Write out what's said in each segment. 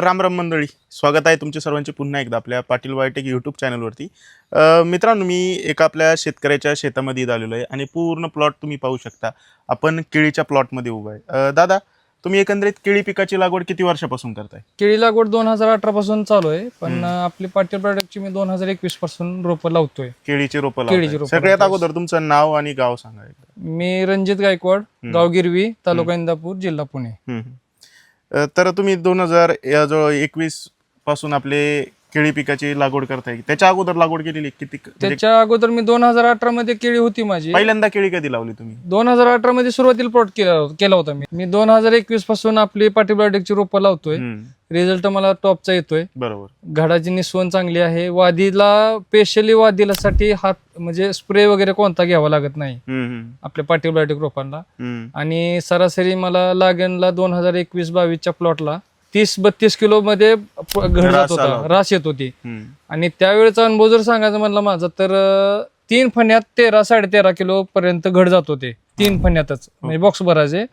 राम राम मंडळी. स्वागत आहे तुमच्या सर्वांचे पुन्हा एकदा आपल्या पाटील बायोटेक यूट्यूब चॅनलवरती मित्रांनो मी एका आपल्या शेतकऱ्याच्या शेतामध्ये आलेलो आहे आणि पूर्ण प्लॉट तुम्ही पाहू शकता. आपण केळीच्या प्लॉटमध्ये उभा आहे. दादा तुम्ही एकंदरीत केळी पिकाची लागवड किती वर्षापासून करताय? केळी लागवड दोन हजार अठरा पासून चालू आहे पण आपली पाटील प्रोडक्टची मी दोन हजार एकवीसपासून रोपं लावतोय. केळीची रोपं केळीची सगळ्यात. अगोदर तुमचं नाव आणि गाव सांगा. मी रणजित गायकवाड गाव गिरवी तालुका इंदापूर जिल्हा पुणे. तर तुम्ही दोन हजार जो एकवीसपासून आपले केळी पिकाची लागवड करताय. त्याच्या अगोदर लागवड केलेली? किती म्हणजे त्याच्या अगोदर मी दोन हजार अठरा मध्ये केळी होती माझी. पहिल्यांदा केळी कधी लावली तुम्ही? दोन हजार अठरा मध्ये सुरुवातीला प्लॉट केला होता मी. मी दोन हजार एकवीसपासून आपली प्रोडक्टची रोपं लावतोय. हम्म, रिझल्ट मला टॉपचा येतोय. बरोबर. घडाची निस्वण चांगली आहे. वादीला स्पेशली वादीलासाठी हात म्हणजे स्प्रे वगैरे कोणता घ्यावा लागत नाही. हम्म, हम्म, आपल्या पाटील बायोटिक रोपांना. हम्म. आणि सरासरी मला लागणला दोन हजार एकवीस बावीसच्या प्लॉटला तीस बत्तीस किलो मध्ये घड जात होता. रास येत होती. आणि त्यावेळेचा अनुभव जर सांगायचा म्हणला माझा तर तीन फण्यात तेरा साडेतेरा किलो पर्यंत घड जात होते. तीन फण्यातच. म्हणजे बॉक्स भरायचे.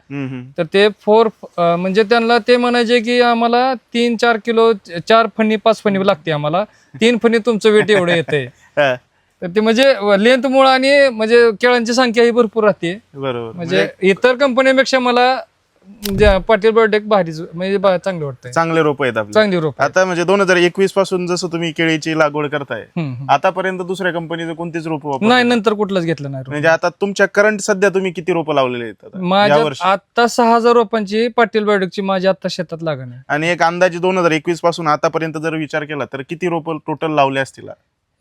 तर ते फोर म्हणजे त्यांना ते म्हणायचे की आम्हाला तीन चार किलो चार फणी पाच फणी लागते आम्हाला. तीन फणी तुमचं वेट एवढं येते हा, तर ते म्हणजे लेंथ मुळे आणि म्हणजे केळांची संख्या ही भरपूर राहते. बरोबर. म्हणजे इतर कंपन्यांपेक्षा मला ज्या पाटील प्रोडक्ट भारी म्हणजे बा- चांगलं वाटतंय. चांगले रोप आहेत आपले. चांगली रोप आता म्हणजे दोन हजार एकवीसपासून जसं तुम्ही केळीची लागवड करताय हम्म, हम्म. आतापर्यंत दुसऱ्या कंपनीचं कोणतीच रोप नाही नंतर कुठलंच घेतलं नाही रोप. म्हणजे आता तुमच्या करंट सध्या तुम्ही किती रोपं लावलेले आहेत आता? या माझ्या वर्षी. आता सहा हजार रोपांची पाटील प्रोडक्टची माझी आता शेतात लागण आहे. आणि एक अंदाजे दोन हजार एकवीसपासून आतापर्यंत जर विचार केला तर किती रोप टोटल लावले असतील?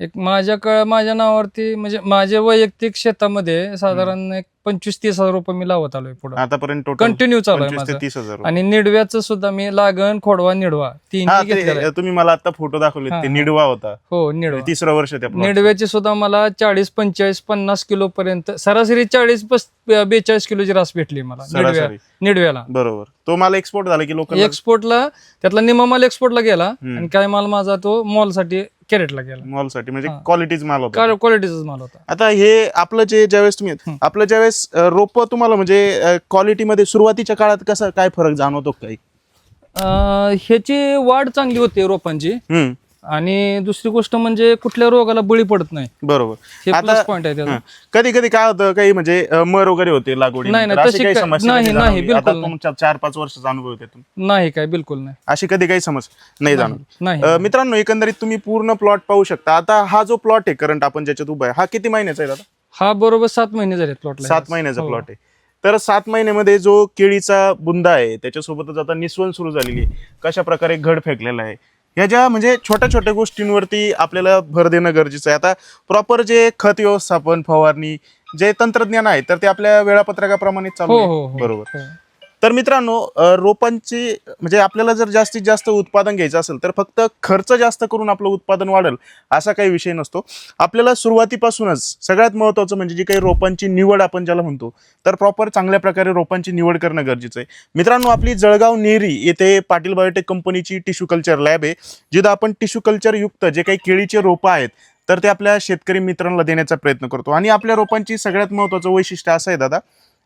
एक माझ्या क- माझ्या नावावरती म्हणजे माझ्या वैयक्तिक शेतामध्ये साधारण एक पंचवीस तीस हजार रुपये मी लावत आलोय पुढे. आतापर्यंत टोटल कंटिन्यू चालू आहे पंचवीस ते माझं तीस हजार. आणि निडव्याचं सुद्धा मी लागण खोडवा निडवा तीन ते तुम्ही मला आता फोटो दाखवले ते हा. निडवा होता. हो निडवा. तिसरं वर्ष त्या plot चं. निडव्याची सुद्धा मला चाळीस पंचेचाळीस पन्नास किलो पर्यंत सरासरी चाळीस पस- बेचाळीस किलोची रास भेटली मला निडव्या सरासरी. निडव्याला. बरोबर. तो मला एक्सपोर्ट झाला की लोक एक्सपोर्टला त्यातला निमा माल एक्सपोर्टला गेला. हम्म. आणि काय माल माझा तो मॉलसाठी कॅरेटला गेला. मॉलसाठी म्हणजे हा. क्वालिटीज माल होता. क्वालिटीचाच माल होता. आता हे आपलं जे ज्यावेळेस तुम्ही हं. आपलं ज्यावेळेस रोप तुम्हाला म्हणजे क्वालिटीमध्ये सुरुवातीच्या काळात कसा काय फरक जाणवतो काही? अं, ह्याची वाढ चांगली होते रोपांची. आणि दुसरी गोष्ट म्हणजे कुठल्या रोगाला बळी पडत नाही. बरोबर. हे आता- प्लस पॉईंट आहे त्याचा कधी कधी काय होतं काही म्हणजे मर वगैरे होते लागवडी. नाही, नाही, अशी तशी काही काय- समस्या नाही? आता बिलकुल. तुमच्या चार पाच वर्षाचा अनुभव त्यातून नाही. काय बिलकुल नाही. अशी कधी काही समस्या नाही अ, मित्रांनो एकंदरीत तुम्ही पूर्ण प्लॉट पाहू शकता. आता हा जो प्लॉट आहे करंट आपण ज्याच्यात उभा आहे हा किती महिन्याचा आहे दादा? हा बरोबर सात महिने झाले प्लॉटला सात महिन्याचा हो. प्लॉट आहे. तर सात महिन्यामध्ये जो केळीचा बुंदा आहे त्याच्यासोबतच आता निस्वन सुरू झालेली आहे. कशा प्रकारे घड फेकलेला आहे ह्या ज्या म्हणजे छोट्या छोट्या गोष्टींवरती आपल्याला भर देणं गरजेचं आहे आता प्रॉपर जे खत व्यवस्थापन फवारणी जे तंत्रज्ञान आहे तर ते आपल्या वेळापत्रकाप्रमाणे चालू हो आहे. हो हो बरोबर हो. तर मित्रांनो रोपांची म्हणजे आपल्याला जर जास्तीत जास्त उत्पादन घ्यायचं असेल तर फक्त खर्च जास्त करून आपलं उत्पादन वाढेल असा काही विषय नसतो. आपल्याला सुरुवातीपासूनच सगळ्यात महत्त्वाचं म्हणजे जी काही रोपांची निवड आपण ज्याला म्हणतो तर प्रॉपर चांगल्या प्रकारे रोपांची निवड करणं गरजेचं आहे. मित्रांनो आपली जळगाव नेरी येथे पाटील बायोटेक कंपनीची टिश्यू कल्चर लॅब आहे जिथं आपण टिश्यू कल्चर युक्त जे काही केळीचे रोपं आहेत तर ते आपल्या शेतकरी मित्रांना देण्याचा प्रयत्न करतो. आणि आपल्या रोपांची सगळ्यात महत्त्वाचं वैशिष्ट्य असं आहे दादा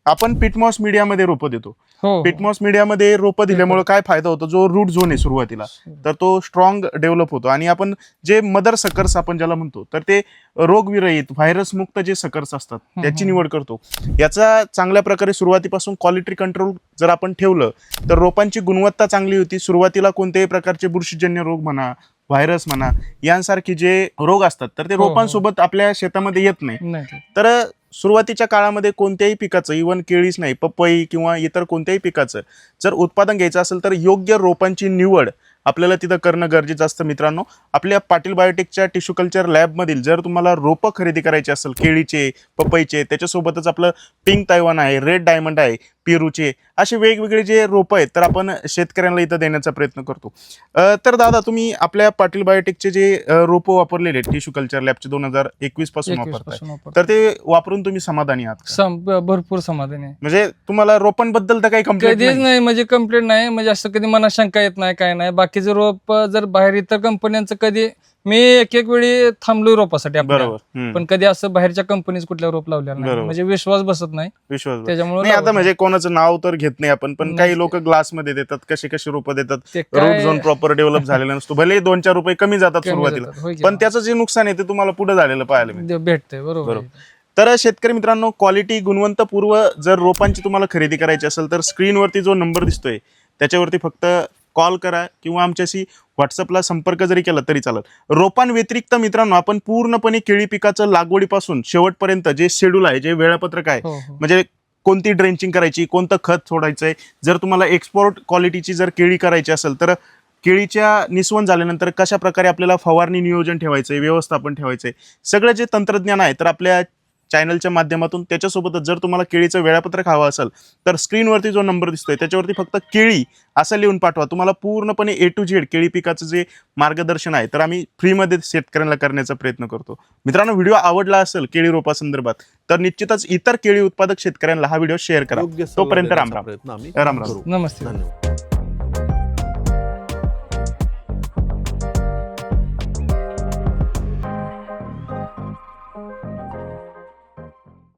आपण पिटमॉस मीडियामध्ये रोपं देतो. हो. हो. पिटमॉस मीडियामध्ये रोपं दिल्यामुळे काय फायदा होतो? जो रूट झोन आहे सुरुवातीला तर तो स्ट्रॉंग डेव्हलप होतो. आणि आपण जे मदर सकर्स आपण ज्याला म्हणतो तर ते रोगविरहित व्हायरस मुक्त जे सकर्स असतात त्याची निवड करतो. याचा चांगल्या प्रकारे सुरुवातीपासून क्वालिटी कंट्रोल जर आपण ठेवलं तर रोपांची गुणवत्ता चांगली होती. सुरुवातीला कोणत्याही प्रकारचे बुरशीजन्य रोग म्हणा व्हायरस म्हणा यांसारखे जे रोग असतात तर ते हो, हो. रोपांसोबत आपल्या शेतामध्ये येत नाही नाही. तर सुरुवातीच्या काळामध्ये कोणत्याही पिकाचं इवन केळीच नाही पपई किंवा इतर कोणत्याही पिकाचं जर उत्पादन घ्यायचं असेल तर योग्य रोपांची निवड आपल्याला तिथं करणं गरजेचं असतं मित्रांनो आपल्या पाटील बायोटेकच्या टिश्यू कल्चर लॅबमधील जर तुम्हाला रोपं खरेदी करायची असेल केळीचे पपईचे त्याच्यासोबतच आपलं पिंक तायवान आहे रेड डायमंड आहे पेरूचे असे वेगवेगळे जे रोपं आहेत तर आपण शेतकऱ्यांना इथं देण्याचा प्रयत्न करतो तर दादा तुम्ही आपल्या पाटील बायोटेकचे जे रोपं वापरलेले आहेत टिश्यू कल्चर लॅबचे दोन हजार एकवीसपासून 21 वापरतायपासून वापर. तर ते वापरून तुम्ही समाधानी आहात भरपूर समाधान आहे म्हणजे तुम्हाला रोपांबद्दल तर काही कंप्लेंट कधीच नाही म्हणजे कंप्लेंट नाही म्हणजे असं कधी मनात शंका येत नाही काय नाही बाकीचे रोप जर बाहेर इतर कंपन्यांचं कधी मी एक एक वेळी थांबलोय रोपासाठी. बरोबर. पण कधी असं बाहेरच्या कंपनीज कुठल्या रोप लावलेला नाही. म्हणजे विश्वास बसत नाही विश्वास. त्याच्यामुळे आता म्हणजे कोणाचं नाव तर घेत नाही आपण पण. काही लोक ग्लासमध्ये देतात कसे कसे रोपं देतात ते रूट काय झोन प्रॉपर डेव्हलप झालेला नसतो भले दोन चार रुपये कमी जातात कमी सुरुवातीला जातात. होय की पण. त्याचं जे नुकसान आहे ते तुम्हाला पुढे झालेलं पाहायला मिळतं भेटतंय बरोबर बरोबर. आहे. तर शेतकरी मित्रांनो क्वालिटी गुणवंतपूर्व जर रोपांची तुम्हाला खरेदी करायची असेल तर स्क्रीनवरती जो नंबर दिसतोय त्याच्यावरती फक्त कॉल करा किंवा आमच्याशी व्हॉट्सअपला संपर्क जरी केला तरी चालेल रोपांव्यतिरिक्त मित्रांनो आपण पूर्णपणे केळी पिकाचं लागवडीपासून शेवटपर्यंत जे शेड्यूल आहे जे वेळापत्रक आहे हो हो म्हणजे कोणती ड्रेंचिंग करायची कोणतं खत सोडायचं आहे जर तुम्हाला एक्सपोर्ट क्वालिटीची जर केळी करायची असेल तर केळीच्या निसवण झाल्यानंतर कशा प्रकारे आपल्याला फवारणी नियोजन ठेवायचं आहे व्यवस्थापन ठेवायचं आहे सगळं जे तंत्रज्ञान आहे तर आपल्या चॅनलच्या माध्यमातून त्याच्यासोबतच जर तुम्हाला केळीचं वेळापत्रक हवं असेल तर स्क्रीनवरती जो नंबर दिसतोय त्याच्यावरती फक्त केळी असं लिहून पाठवा. तुम्हाला पूर्णपणे ए टू झेड केळी पिकाचं जे मार्गदर्शन आहे तर आम्ही फ्रीमध्ये शेतकऱ्यांना करण्याचा प्रयत्न करतो. मित्रांनो व्हिडिओ आवडला असेल केळी रोपा संदर्भात तर निश्चितच इतर केळी उत्पादक शेतकऱ्यांना हा व्हिडिओ शेअर करा. तोपर्यंत राम राम. राम राम. नमस्ते. धन्यवाद.